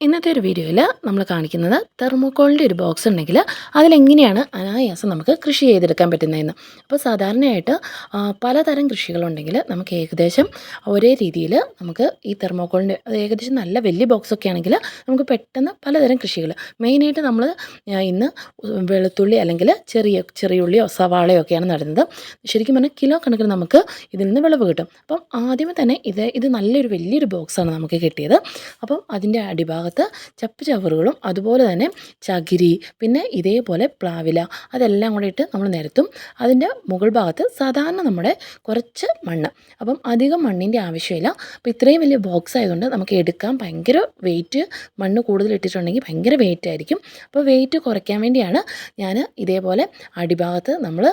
ഇന്നത്തെ ഒരു വീഡിയോയിൽ നമ്മൾ കാണിക്കുന്നത് തെർമോക്കോളിന്റെ ഒരു ബോക്സ് ഉണ്ടെങ്കിൽ അതിലെങ്ങനെയാണ് അനായാസം നമുക്ക് കൃഷി ചെയ്തെടുക്കാൻ പറ്റുന്നതെന്ന്. അപ്പോൾ സാധാരണയായിട്ട് പലതരം കൃഷികളുണ്ടെങ്കിൽ നമുക്ക് ഏകദേശം ഒരേ രീതിയിൽ നമുക്ക് ഈ തെർമോക്കോളിന്റെ ഏകദേശം നല്ല വലിയ ബോക്സൊക്കെ ആണെങ്കിൽ നമുക്ക് പെട്ടെന്ന് പലതരം കൃഷികൾ മെയിനായിട്ട് നമ്മൾ ഇന്ന് വെളുത്തുള്ളി അല്ലെങ്കിൽ ചെറിയ ചെറിയുള്ളിയോ സവാളയോ ഒക്കെയാണ് നടുന്നത്. ശരിക്കും പറഞ്ഞാൽ കിലോ കണക്കിന് നമുക്ക് ഇതിൽ നിന്ന് വിളവ് കിട്ടും. അപ്പം ആദ്യമേ തന്നെ ഇത് ഇത് നല്ലൊരു വലിയൊരു ബോക്സാണ് നമുക്ക് കിട്ടിയത്. അപ്പം അതിന്റെ അടിഭാഗത്ത് ചപ്പ് ചവറുകളും അതുപോലെ തന്നെ ചകിരി പിന്നെ ഇതേപോലെ പ്ലാവില അതെല്ലാം കൂടെ ഇട്ട് നമ്മൾ നിരത്തും. അതിന്റെ മുകൾ ഭാഗത്ത് സാധാരണ നമ്മുടെ കുറച്ച് മണ്ണ്. അപ്പം അധികം മണ്ണിന്റെ ആവശ്യമില്ല. അപ്പോൾ ഇത്രയും വലിയ ബോക്സ് ആയതുകൊണ്ട് നമുക്ക് എടുക്കാൻ ഭയങ്കര വെയിറ്റ് മണ്ണ് കൂടുതൽ ഇട്ടിട്ടുണ്ടെങ്കിൽ ഭയങ്കര വെയിറ്റ് ആയിരിക്കും. അപ്പോൾ വെയിറ്റ് കുറയ്ക്കാൻ വേണ്ടിയാണ് ഞാൻ ഇതേപോലെ അടിഭാഗത്ത് നമ്മൾ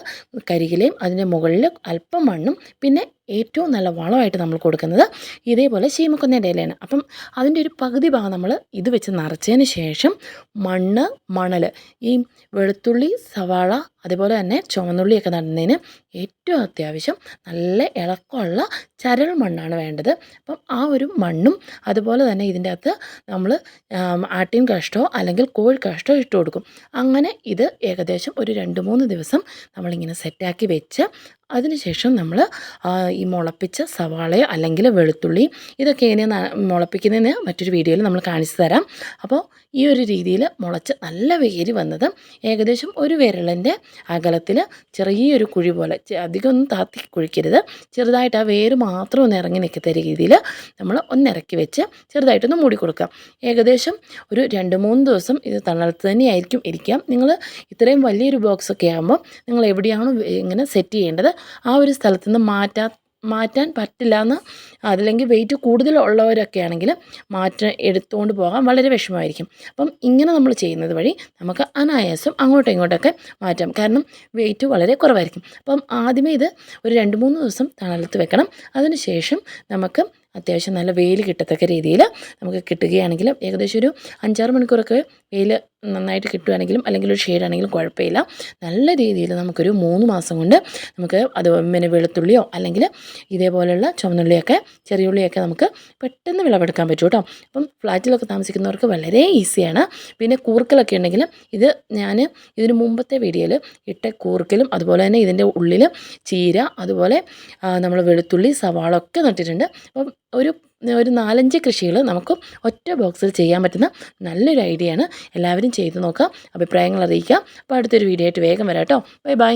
കരികിലയും അതിന്റെ മുകളിൽ അല്പം മണ്ണും പിന്നെ ഏറ്റവും നല്ല വളമായിട്ട് നമ്മൾ കൊടുക്കുന്നത് ഇതേപോലെ ശീമക്കൊന്നേന്റെ ഇലയാണ്. അപ്പം അതിന്റെ ഒരു പകുതി ഭാഗം നമ്മൾ ഇത് വെച്ച് നിറച്ചതിന് ശേഷം മണ്ണ് മണൽ ഈ വെളുത്തുള്ളി സവാള അതുപോലെ തന്നെ ചുവന്നുള്ളിയൊക്കെ നടുന്നതിന് ഏറ്റവും അത്യാവശ്യം നല്ല ഇളക്കമുള്ള ചരൽ മണ്ണാണ് വേണ്ടത്. അപ്പം ആ ഒരു മണ്ണും അതുപോലെ തന്നെ ഇതിന്റെ അകത്ത് നമ്മൾ ആട്ടിൻ കാഷ്ടമോ അല്ലെങ്കിൽ കോഴി കാഷ്ടമോ ഇട്ട് കൊടുക്കും. അങ്ങനെ ഇത് ഏകദേശം ഒരു രണ്ട് മൂന്ന് ദിവസം നമ്മളിങ്ങനെ സെറ്റാക്കി വെച്ച് അതിനുശേഷം നമ്മൾ ഈ മുളപ്പിച്ച സവാളയോ അല്ലെങ്കിൽ വെളുത്തുള്ളി ഇതൊക്കെ ഇനി മുളപ്പിക്കുന്നതിന് മറ്റൊരു വീഡിയോയിൽ നമ്മൾ കാണിച്ചു തരാം. അപ്പോൾ ഈ ഒരു രീതിയിൽ മുളച്ച് നല്ല വേര് വന്നത് ഏകദേശം ഒരു വിരലിന്റെ അകലത്തിൽ ചെറിയൊരു കുഴി പോലെ അധികം ഒന്നും താത്തി കുഴിക്കരുത്. ചെറുതായിട്ട് ആ വേര് മാത്രം ഒന്ന് ഇറങ്ങി നിൽക്കത്ത രീതിയിൽ നമ്മൾ ഒന്നിറക്കി വെച്ച് ചെറുതായിട്ടൊന്ന് മൂടി കൊടുക്കാം ഏകദേശം ഒരു രണ്ട് മൂന്ന് ദിവസം ഇത് തണലത്ത് തന്നെയായിരിക്കും ഇരിക്കാം നിങ്ങൾ ഇത്രയും വലിയൊരു ബോക്സൊക്കെ ആകുമ്പോൾ നിങ്ങൾ എവിടെയാണോ ഇങ്ങനെ സെറ്റ് ചെയ്യേണ്ടത് ആ ഒരു സ്ഥലത്ത് നിന്ന് മാറ്റാ മാറ്റാൻ പറ്റില്ല എന്ന് അതില്ലെങ്കിൽ വെയിറ്റ് കൂടുതലുള്ളവരൊക്കെ ആണെങ്കിൽ മാറ്റം എടുത്തുകൊണ്ട് പോകാൻ വളരെ വിഷമമായിരിക്കും. അപ്പം ഇങ്ങനെ നമ്മൾ ചെയ്യുന്നത് വഴി നമുക്ക് അനായാസം അങ്ങോട്ടും ഇങ്ങോട്ടൊക്കെ മാറ്റാം. കാരണം വെയിറ്റ് വളരെ കുറവായിരിക്കും. അപ്പം ആദ്യമേ ഇത് ഒരു രണ്ട് മൂന്ന് ദിവസം തണലത്ത് വെക്കണം. അതിനുശേഷം നമുക്ക് അത്യാവശ്യം നല്ല വെയിൽ കിട്ടത്തക്ക രീതിയിൽ നമുക്ക് കിട്ടുകയാണെങ്കിൽ ഏകദേശം ഒരു അഞ്ചാറ് മണിക്കൂറൊക്കെ വെയിൽ നന്നായിട്ട് കിട്ടുകയാണെങ്കിലും അല്ലെങ്കിൽ ഒരു ഷെയ്ഡാണെങ്കിലും കുഴപ്പമില്ല. നല്ല രീതിയിൽ നമുക്കൊരു മൂന്ന് മാസം കൊണ്ട് നമുക്ക് അത് പിന്നെ വെളുത്തുള്ളിയോ അല്ലെങ്കിൽ ഇതേപോലെയുള്ള ചുവന്നുള്ളിയൊക്കെ ചെറിയ ഉള്ളിയൊക്കെ നമുക്ക് പെട്ടെന്ന് വിളവെടുക്കാൻ പറ്റും കേട്ടോ അപ്പം ഫ്ലാറ്റിലൊക്കെ താമസിക്കുന്നവർക്ക് വളരെ ഈസിയാണ്. പിന്നെ കൂർക്കലൊക്കെ ഉണ്ടെങ്കിൽ ഇത് ഞാൻ ഇതിന് മുമ്പത്തെ വീഡിയോയിൽ ഇട്ട കൂർക്കലും അതുപോലെ തന്നെ ഇതിന്റെ ഉള്ളിൽ ചീര അതുപോലെ നമ്മൾ വെളുത്തുള്ളി സവാളൊക്കെ നട്ടിട്ടുണ്ട്. അപ്പം ഒരു ഒരു നാലഞ്ച് കൃഷികൾ നമുക്ക് ഒറ്റ ബോക്സിൽ ചെയ്യാൻ പറ്റുന്ന നല്ലൊരു ഐഡിയ ആണ് എല്ലാവരും ചെയ്ത് നോക്കുക അഭിപ്രായങ്ങൾ അറിയിക്കുക അപ്പോൾ അടുത്തൊരു വീഡിയോ ആയിട്ട് വേഗം വരാം കേട്ടോ. Bye bye.